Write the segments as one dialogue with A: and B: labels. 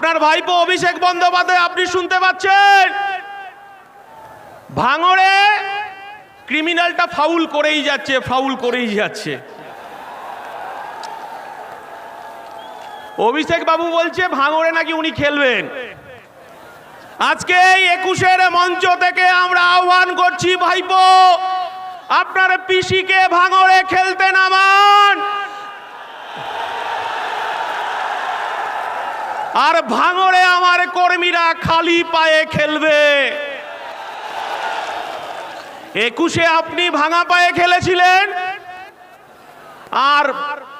A: আপনার ভাইপো অভিষেক বন্দ্যোপাধ্যায়, আপনি শুনতে পাচ্ছেন? ভাঙড়ে ক্রিমিনালটা ফাউল করেই যাচ্ছে ফাউল করেই যাচ্ছে। অভিষেক বাবু বলছে, ভাঙড়ে নাকি উনি খেলবেন? আজকে এই একুশের মঞ্চ থেকে আমরা আহ্বান করছি, ভাইপো, আপনার পিসিকে ভাঙড়ে খেলতে নামান। আর ভাঙড়ে আমার কর্মীরা খালি পায়ে খেলবে। একুশে আপনি ভাঙা পায়ে খেলেছিলেন? আর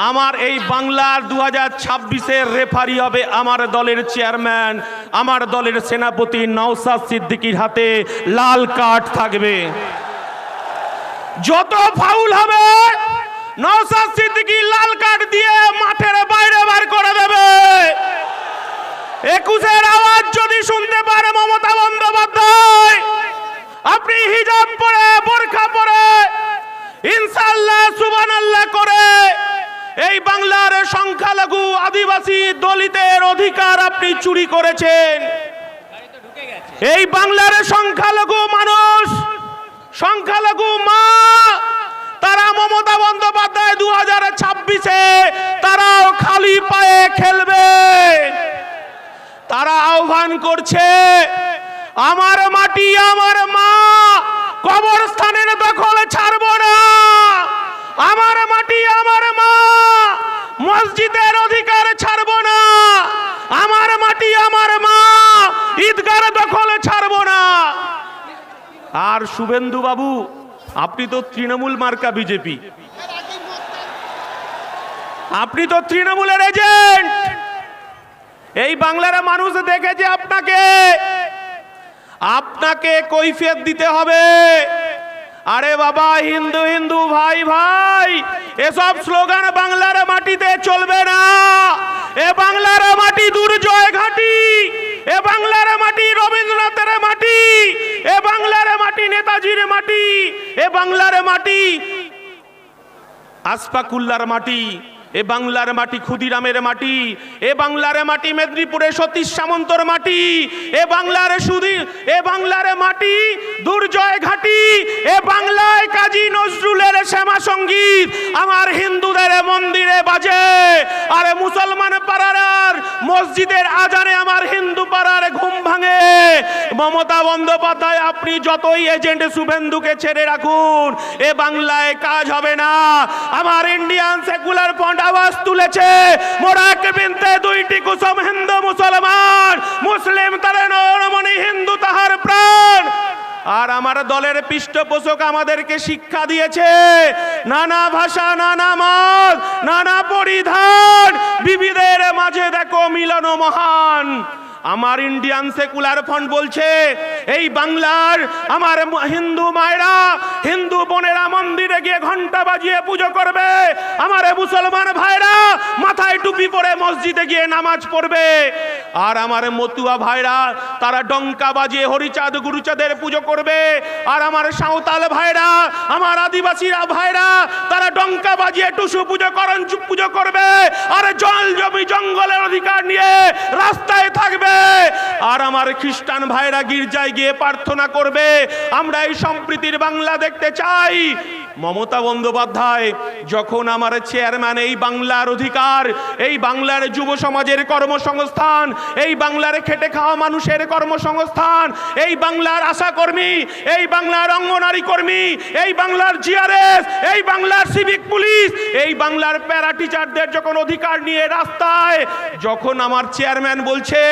A: আমার এই বাংলার দু হাজার ছাব্বিশের রেফারি হবে আমার দলের চেয়ারম্যান, আমার দলের সেনাপতি নওসাদ সিদ্দিকির হাতে লাল কার্ড থাকবে। যত ফাউল হবে নওসাদ সিদ্দিকি লাল কার্ড দিয়ে মাঠের বাইরে বার করে দেবে। একুশের আওয়াজ যদি শুনতে পারে মমতা বন্দ্যোপাধ্যায়, আপনি হিজাব পরে, বোরখা পরে ইনশাল্লাহ সুবহানাল্লাহ করে এই বাংলার সংখ্যালঘু আদিবাসী দলিতের অধিকার আপনি চুরি করেছেন। এই বাংলার সংখ্যালঘু মানুষ, সংখ্যালঘু মা, তারা মমতা বন্দ্যোপাধ্যায় দু হাজার ছাব্বিশে তারাও খালি পায়ে খেলবে। তারা আহ্বান করছে, আমার মাটি, আমার মা, কবরস্থানের দখল ছাড়ব না। আমার মাটি, আমার মা, মসজিদের অধিকার ছাড়ব না। আমার মাটি, আমার মা, ঈদগার দখল ছাড়ব না। আর শুভেন্দু বাবু আপনি তো তৃণমূল মার্কা বিজেপি। আপনি তো তৃণমূলের এজেন্ট। এই বাংলার মানুষ দেখেছে আপনাকে আপনাকে কৈফিয়ত দিতে হবে। আরে বাবা, হিন্দু হিন্দু, ভাই ভাই, এসব স্লোগান বাংলার মাটিতে চলবে না। এ বাংলার মাটি দুর্জয় ঘাটি, এ বাংলার মাটি রবীন্দ্রনাথের মাটি, এ বাংলার মাটি নেতাজির মাটি, এ বাংলার মাটি আসফাকুল্লার মাটি। এ বাংলার মাটি ক্ষুদিরামের মাটি, এ বাংলার মাটি মেদিনীপুরে সতীশ সামন্তর মাটি, এ বাংলার সুদী এ বাংলার মাটি দুর্জয় ঘাটি, এ বাংলায় কাজী নজরুলের শ্যামা সংগীত আমার হিন্দুদের মন্দিরে বাজে। আরে মুসলমান পাড়ার মসজিদের আজানে আমার হিন্দু পাড়ার ঘুম ভাঙে। মমতা বন্দ্যোপাধ্যায়, আপনি যতই এজেন্ট শুভেন্দুকে ছেড়ে রাখুন, এ বাংলায় কাজ হবে না। আমার ইন্ডিয়ান সেকুলার ফ্রন্ট আওয়াজ তুলেছে। মোরাক বিনতে দুইটি কুসুম হিন্দু মুসলমান মুসলিম তারে নরমণি হিন্দু তাহার প্রাণ আর আমার দলের পৃষ্ঠপোষক আমাদেরকে শিক্ষা দিয়েছে। নানা ভাষা, নানা মত, নানা পরিধান বিবিধের মাঝে দেখো মিলন মহান। আমার ইন্ডিয়ান সেকুলার ফ্রন্ট বলছে, এই বাংলার আমার হিন্দু মায়েরা, হিন্দু বোনেরা মন্দিরে গিয়ে ঘণ্টা বাজিয়ে পুজো করবে। আমার মুসলমান ভাইরা মাথায় টুপি পরে মসজিদে গিয়ে নামাজ পড়বে। আর আমার মতুয়া ভাইরা, তারা ডঙ্কা বাজিয়ে হরিচাঁদ গুরুচাঁদের পুজো করবে। আর আমার সাঁওতাল ভাইরা, আমার আদিবাসীরা ভাইরা, তারা ডঙ্কা বাজিয়ে টুসু পুজো করণ পুজো করবে। আর জল জমি জঙ্গলের অধিকার নিয়ে রাস্তায় থাকবে। আর আমার খ্রিস্টান ভাইরা গির্জায় গিয়ে প্রার্থনা করবে। আমরা এই সম্প্রীতির বাংলা দেখতে চাই। মমতা বন্দ্যোপাধ্যায় যখন আমার চেয়ারম্যান, এই বাংলার অধিকার, এই বাংলার যুব সমাজের কর্মসংস্থান, এই বাংলার খেটে খাওয়া মানুষের কর্মসংস্থান, এই বাংলার আশাকর্মী এই বাংলার অঙ্গনারী কর্মী, এই বাংলার জিআরএস এই বাংলার সিভিক পুলিশ এই বাংলার প্যারা টিচারদের যখন অধিকার নিয়ে রাস্তায়, যখন আমার চেয়ারম্যান বলছে,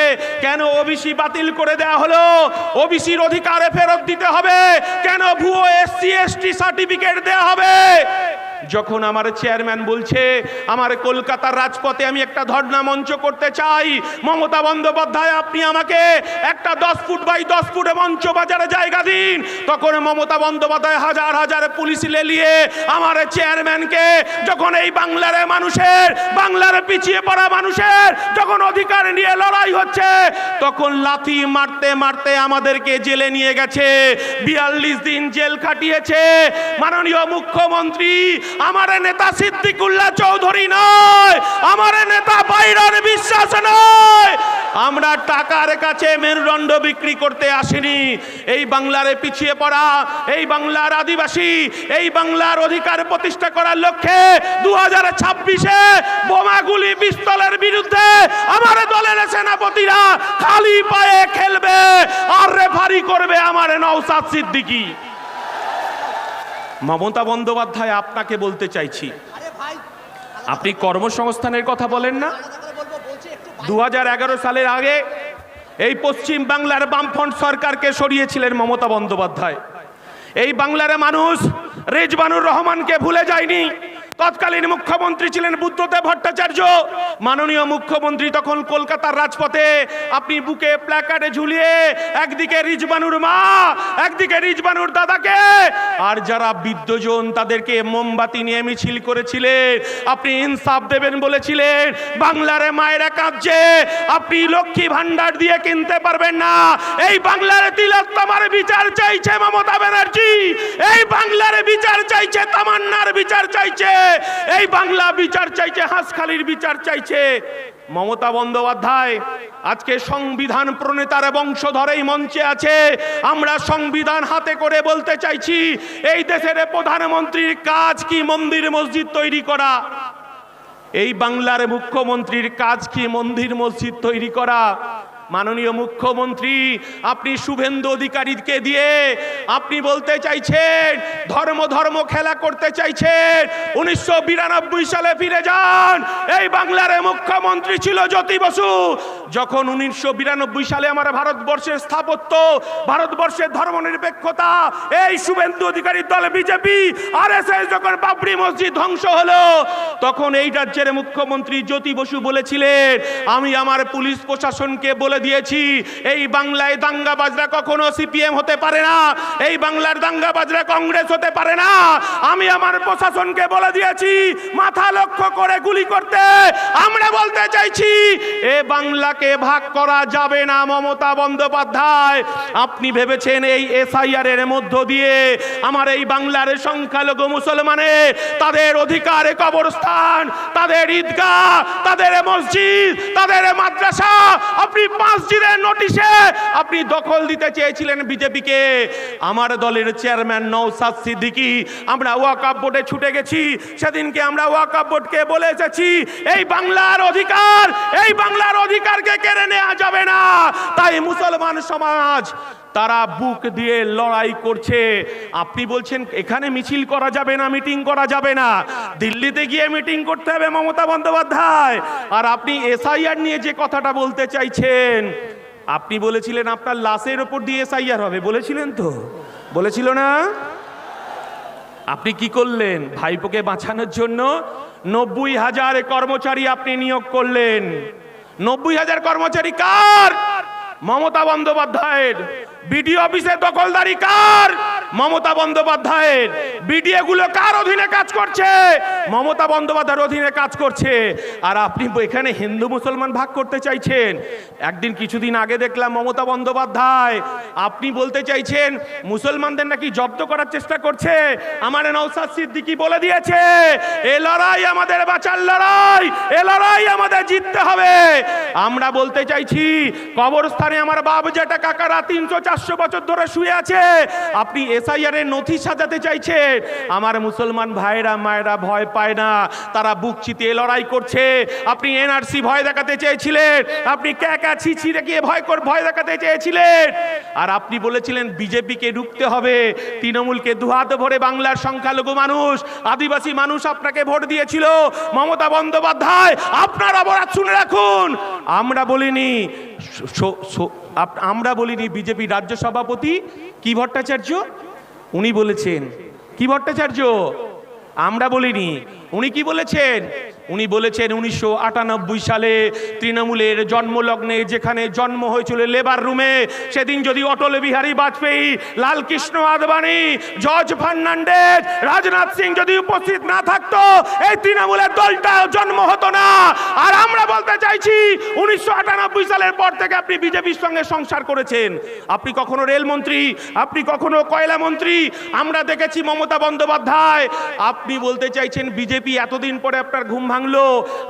A: কেন ওবিসি বাতিল করে দেওয়া হলো? ওবিসির অধিকারে ফেরত দিতে হবে? কেন ভুয়ো এসসি এসটি সার্টিফিকেট দেওয়া হবে? যখন আমার চেয়ারম্যান বলছে, আমার কলকাতার রাজপথে আমি একটা ধর্ণা মঞ্চ করতে চাই। মমতা বন্দ্যোপাধ্যায়, আপনি আমাকে একটা দশ ফুট বাই দশ ফুটে মঞ্চ বাজারে জায়গা দিন। তখন মমতা বন্দ্যোপাধ্যায় হাজার হাজার পুলিশ লেলিয়ে আমার চেয়ারম্যানকে, যখন এই বাংলার মানুষের, বাংলার পিছিয়ে পড়া মানুষের যখন অধিকার নিয়ে লড়াই হচ্ছে, তখন লাথি মারতে মারতে আমাদেরকে জেলে নিয়ে গেছে। বিয়াল্লিশ দিন জেল খাটিয়েছে। মাননীয় মুখ্যমন্ত্রী আমার নেতা সিদ্দিকুল্লাহ চৌধুরী নয়, আমার নেতা বাইরার বিশ্বাস নয়। আমরা টাকার কাছে মেরুদণ্ড বিক্রি করতে আসিনি। এই বাংলারে পিছিয়ে পড়া, এই বাংলার আদিবাসী, এই বাংলার অধিকার প্রতিষ্ঠা করার লক্ষ্যে দু হাজার ছাব্বিশে বোমাগুলি পিস্তলের বিরুদ্ধে আমার দলের সেনাপতিরা খালি পায়ে খেলবে। আর রেফারি করবে আমার নওসাদ সিদ্দিকী। মমতা বন্দ্যোপাধ্যায় আপনাকে বলতে চাইছি। আপনি কর্মসংস্থানের কথা বলেন না। দু সালের আগে এই পশ্চিম বাংলার বামফ্রন্ট সরকারকে সরিয়েছিলেন মমতা বন্দ্যোপাধ্যায়। এই বাংলার মানুষ রেজবানুর রহমানকে ভুলে যায়নি। তৎকালীন মুখ্যমন্ত্রী ছিলেন বুদ্ধদেব ভট্টাচার্য। মাননীয় মুখ্যমন্ত্রী তখন কলকাতার রাজপথে আপনি বুকে প্ল্যাকার্ডে ঝুলিয়ে একদিকে রিজবানুর মা, একদিকে রিজবানুর দাদাকে। আর যারা বিদ্যজন তাদেরকে মোমবাতি নিয়ে মিছিল করেছিলেন, আপনি ইনসাফ দেবেন বলেছিলেন, বাংলার মায়েরা কাঁদছে আপনি লক্ষ্মী ভান্ডার দিয়ে কিনতে পারবেন না। এই বাংলার তিলোত্তমার বিচার চাইছে মমতা ব্যানার্জি। এই বাংলার বিচার চাইছে তামান্নার বিচার চাইছে। এই বাংলা বিচার চাইছে, হাঁসখালির বিচার চাইছে। মমতা বন্দ্যোপাধ্যায়, আজকে সংবিধান প্রণেতার বংশধর এই মঞ্চে আছে। আমরা সংবিধান হাতে করে বলতে চাইছি, এই দেশের প্রধানমন্ত্রীর কাজ কি মন্দির মসজিদ তৈরি করা? এই বাংলার মুখ্যমন্ত্রীর কাজ কি মন্দির মসজিদ তৈরি করা? মাননীয় মুখ্যমন্ত্রী, আপনি শুভেন্দু অধিকারীকে দিয়ে আপনি বলতে চাইছেন, ধর্ম ধর্ম খেলা করতে চাইছেন, উনিশশো বিরানব্বই সালে ফিরে যান। এই বাংলার মুখ্যমন্ত্রী ছিল জ্যোতি বসু। যখন উনিশশো বিরানব্বই সালে আমার ভারতবর্ষের স্থাপত্য, ভারতবর্ষের ধর্মনিরপেক্ষতা, এই শুভেন্দু অধিকারীর দল বিজেপি আর এস যখন বাবরি মসজিদ ধ্বংস হলো, তখন এই রাজ্যের মুখ্যমন্ত্রী জ্যোতি বসু বলেছিলেন, আমি আমার পুলিশ প্রশাসনকে বলে দিয়েছি। এই বাংলায় দাঙ্গাবাজরা কখনো সিপিএম হতে পারে না। এই বাংলার দাঙ্গাবাজরা কংগ্রেস হতে পারে না। আমি আমার প্রশাসনকে বলে দিয়েছি, মাথা লক্ষ্য করে গুলি করতে। আমরা বলতে চাইছি, এ বাংলাকে ভাগ করা যাবে না মমতা বন্দ্যোপাধ্যায়। আপনি ভেবেছেন এই এসআইআর এর মধ্য দিয়ে আমার এই বাংলার সংখ্যালঘু মুসলমানে তাদের অধিকারে কবরস্থান, তাদের ঈদগাহ, তাদের মসজিদ, তাদের মাদ্রাসা, আপনি মসজিদের নোটিশে আপনি দখল দিতে চেয়েছিলেন বিজেপিকে। আমার দলের চেয়ারম্যান নৌসাদ সিদ্দিকি, আমরা ওয়াকাপ বোর্ডে ছুটে গেছি। সেদিনকে আমরা ওয়াকাপ বোর্ডকে বলে এসেছি, এই বাংলার অধিকার, এই বাংলার অধিকারকে কেড়ে নেওয়া যাবে না। তাই মুসলমান সমাজ তারা বুক দিয়ে লড়াই করছে। আপনি বলছেন, এখানে মিছিল করা যাবে না, মিটিং করা যাবে না। দিল্লিতে গিয়ে মিটিং করতে হবে, মমতা বন্দ্যোপাধ্যায়। আর আপনি এসআইআর নিয়ে যে কথাটা বলতে চাইছেন, আপনি বলেছিলেন, আপনার লাশের ওপর দিয়ে এসআইআর হবে। বলেছিলেন তো? বলেছিল না? আপনি কি করলেন? ভাইপোকে বাঁচানোর জন্য নব্বই হাজার কর্মচারী আপনি নিয়োগ করলেন। নব্বই হাজার কর্মচারী কার? মমতা বন্দ্যোপাধ্যায়ের। বিডিও অফিসে দখলদারি কার? মমতা বন্দ্যোপাধ্যায়ের বিডিএ গুলো কার অধীনে কাজ করছে? মমতা বন্দ্যোপাধ্যায়ের অধীনে কাজ করছে। আর আপনি এখানে হিন্দু মুসলমান ভাগ করতে চাইছেন। একদিন কিছুদিন আগে দেখলাম মমতা বন্দ্যোপাধ্যায়, আপনি বলতে চাইছেন মুসলমানদের নাকি জব্দ করার চেষ্টা করছে। আমার নৌসাদ সিদ্দিকি বলে দিয়েছে, এ লড়াই আমাদের বাঁচার লড়াই, এ লড়াই আমাদের জিততে হবে। আমরা বলতে চাইছি, কবরস্থানে আমার বাপ যেটা কাকারা তিনশো চারশো বছর ধরে শুয়ে আছে, আপনি এসআইআর এর নথি সাজাতে চাইছেন আমার মুসলমান ভাইরা, মায়েরা ভয় পায় না। তারা বুক চিতিয়ে লড়াই করছে। আপনি এনআরসি ভয় দেখাতে চেয়েছিলেন। আপনি ক্যাকা ছিছি রেখে ভয় কর ভয় দেখাতে চেয়েছিলেন। আর আপনি বলেছিলেন বিজেপিকে ঢুকতে হবে। তৃণমূলকে দুহাত ভরে বাংলার সংখ্যালঘু মানুষ, আদিবাসী মানুষ আপনাকে ভোট দিয়েছিল। মমতা বন্দ্যোপাধ্যায়, আপনার অপরাধ শুনে রাখুন। আমরা বলিনি আমরা বলিনি বিজেপি রাজ্য সভাপতি কি ভট্টাচার্য? উনি বলেছেন কি ভট্টাচার্য? আমরা বলিনি। উনি কি বলেছেন? উনি বলেছেন উনিশশো আটানব্বই সালে তৃণমূলের জন্মলগ্নে যেখানে জন্ম হয়েছিল লেবার রুমে, সেদিন যদি অটল বিহারী বাজপেয়ী, লালকৃষ্ণ আদবানি, জর্জ ফার্নান্ডেজ, রাজনাথ সিং যদি উপস্থিত না থাকতো, এই তৃণমূলের দলটা জন্ম হতো না। আর আমরা বলতে চাইছি, উনিশশো আটানব্বই সালের পর থেকে আপনি বিজেপির সঙ্গে সংসার করেছেন। আপনি কখনো রেলমন্ত্রী আপনি কখনো কয়লা মন্ত্রী, আমরা দেখেছি মমতা বন্দ্যোপাধ্যায়। আপনি বলতে চাইছেন বিজেপি এতদিন পরে আপনার ঘুম ভাঙলো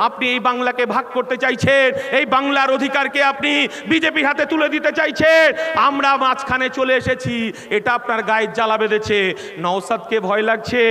A: আপনি এই বাংলাকে ভাগ করতে চাইছেন, এই বাংলার অধিকারকে আপনি বিজেপির হাতে তুলে দিতে চাইছেন। আমরা মাঝখানে চলে এসেছি, এটা আপনার গায়ে জ্বালা বেঁধেছে নওসাদকে ভয় লাগছে।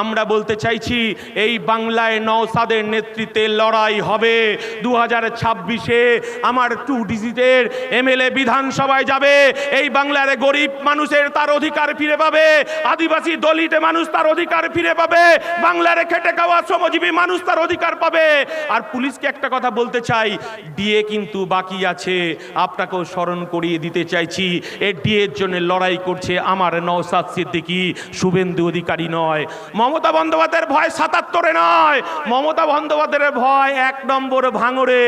A: আমরা বলতে চাইছি, এই বাংলায় নওসাদের নেতৃত্বে লড়াই হবে। দু হাজার ছাব্বিশে আমার টু ডিজিটের এমএলএ বিধানসভায় যাবে। এই বাংলার গরিব মানুষের তার অধিকার ফিরে পাবে। আদিবাসী দলিত মানুষ তার অধিকার ফিরে পাবে। বাংলার খেটে খাওয়া শ্রমজীবী মানুষ তার অধিকার পাবে। আর পুলিশকে একটা কথা বলতে চাই, ডিএ কিন্তু বাকি আছে। আপনাকেও স্মরণ করিয়ে দিতে চাইছি, এ ডিএর জন্য লড়াই করছে আমার নওসাদ সিদ্দিকি, শুভেন্দু অধিকারী নয়। মমতা বন্দ্যোপাধ্যায়ের ভয় সাতাত্তরে নয়। মমতা বন্দ্যোপাধ্যায়ের ভয় এক নম্বর ভাঙড়ে।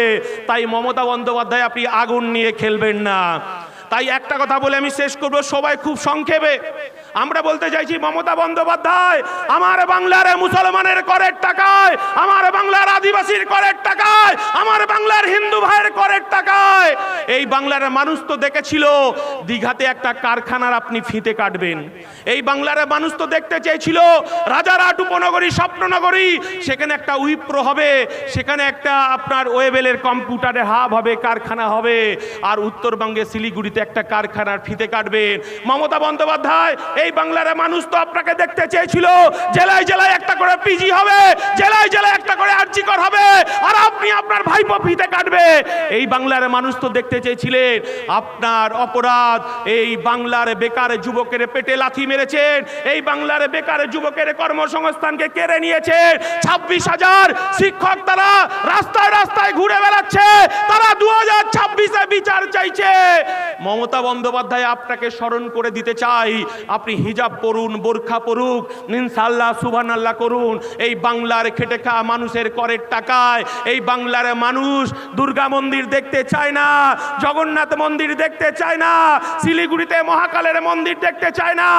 A: তাই মমতা বন্দ্যোপাধ্যায়, আপনি আগুন নিয়ে খেলবেন না। তাই একটা কথা বলে আমি শেষ করব, সবাই খুব সংক্ষেপে। আমরা বলতে চাইছি, মমতা বন্দ্যোপাধ্যায়, আমার বাংলার মুসলমানের করের টাকায়, আমার বাংলার আদিবাসীর করের টাকায়, আমার বাংলার হিন্দু ভাইয়ের করের টাকায়। এই বাংলার মানুষ তো দেখেছিল, দীঘাতে একটা কারখানার আপনি ফিতে কাটবেন। এই বাংলার মানুষ তো দেখতে চেয়েছিল, রাজারহাট উপনগরী, স্বপ্ননগরী, সেখানে একটা উইপ্রো হবে, সেখানে একটা আপনার ওয়েবেলের কম্পিউটারে হাব হবে, কারখানা হবে, আর উত্তরবঙ্গে শিলিগুড়িতে একটা কারখানার ফিতে কাটবেন। মমতা বন্দ্যোপাধ্যায়, এই বাংলার মানুষ তো আপনাকে দেখতে চেয়েছিল, জেলায় জেলায় একটা করে পিজি হবে, জেলায় জেলায় একটা করে আর্জিকর হবে, আর আপনি আপনার ভাইপো ফিতে কাটবে। এই বাংলার মানুষ তো দেখতে চেয়েছিলেন, আপনার অপরাধ, এই বাংলার বেকার যুবকের পেটে লাথি মেরেছেন, এই বাংলার বেকার যুবকের কর্মসংস্থানকে কেড়ে নিয়েছেন, ছাব্বিশ হাজার শিক্ষক তারা রাস্তায় রাস্তায় ঘুরে বেড়াচ্ছে, তারা দু হাজার ছাব্বিশে বিচার চাইছে। মমতা বন্দ্যোপাধ্যায় আপনাকে স্মরণ করে দিতে চাই, আপনি হিজাব পরুন বোরখা পরুক ইনশাল্লাহ সুবান আল্লাহ করুন। এই বাংলার খেটে খাওয়া মানুষের করের টাকায়, এই বাংলার মানুষ দুর্গা মন্দির দেখতে চায় না, জগন্নাথ মন্দির দেখতে চায় না, শিলিগুড়িতে মহাকালের মন্দির দেখতে চায় না,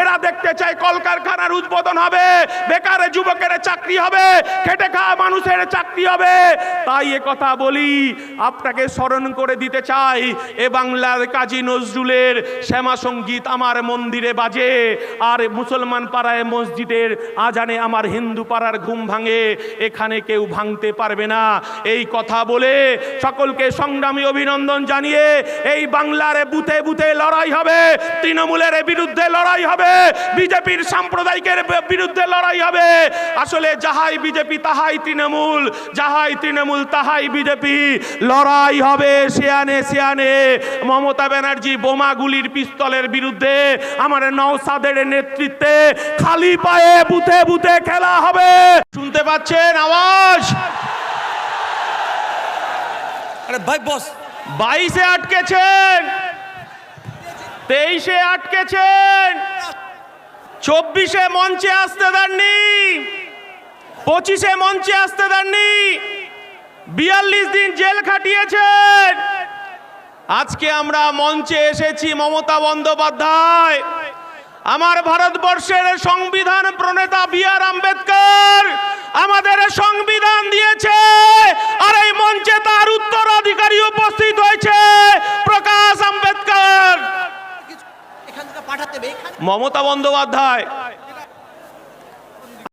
A: এরা দেখতে চায় কলকারখানার উদ্বোধন হবে, বেকার যুবকের চাকরি হবে, খেটে খাওয়া মানুষের চাকরি হবে। তাই এ কথা বলি, আপনাকে স্মরণ করে দিতে চাই, এ বাংলার কাজী নজরুলের শ্যামা সংগীত আমার মন্দিরে বাজে আর মুসলমান পাড়ায় মসজিদের আজানে আমার হিন্দু পাড়ার ঘুম ভাঙে, এখানে কেউ ভাঙতে পারবে না। এই কথা বলে সকলকে সংগ্রামী অভিনন্দন জানিয়ে, এই বাংলার বুথে বুথে লড়াই হবে, তৃণমূলের বিরুদ্ধে লড়াই হবে, বিজেপির সাম্প্রদায়িকের বিরুদ্ধে লড়াই হবে। আসলে যাহাই বিজেপি, তাহাই তৃণমূল, যাহাই তৃণমূল, তাহাই বিজেপি, লড়াই হবে শিয়ানে শিয়ানে মমতা ব্যানার্জি বোমাগুলির পিস্তলের বিরুদ্ধে, আমার নওসাদের নেতৃত্বে খালি পায়ে বুথে বুথে খেলা হবে। শুনতে পাচ্ছেন আওয়াজ?
B: আরে ভাই বস।
A: বাইশে আটকেছেন। তেইশে আটকেছেন। চব্বিশে মঞ্চে আসতে দেননি। পঁচিশে মঞ্চে আসতে দেননি। বিয়াল্লিশ দিন জেল খাটিয়েছেন। আজকে আমরা মঞ্চে এসেছি মমতা বন্দ্যোপাধ্যায়। আমার ভারতবর্ষের সংবিধান প্রণেতা বি আর আম্বেদকর আমাদের সংবিধান দিয়েছে আর এই মঞ্চে তার উত্তরাধিকারী উপস্থিত হয়েছে প্রকাশ আম্বেদকর। মমতা বন্দ্যোপাধ্যায়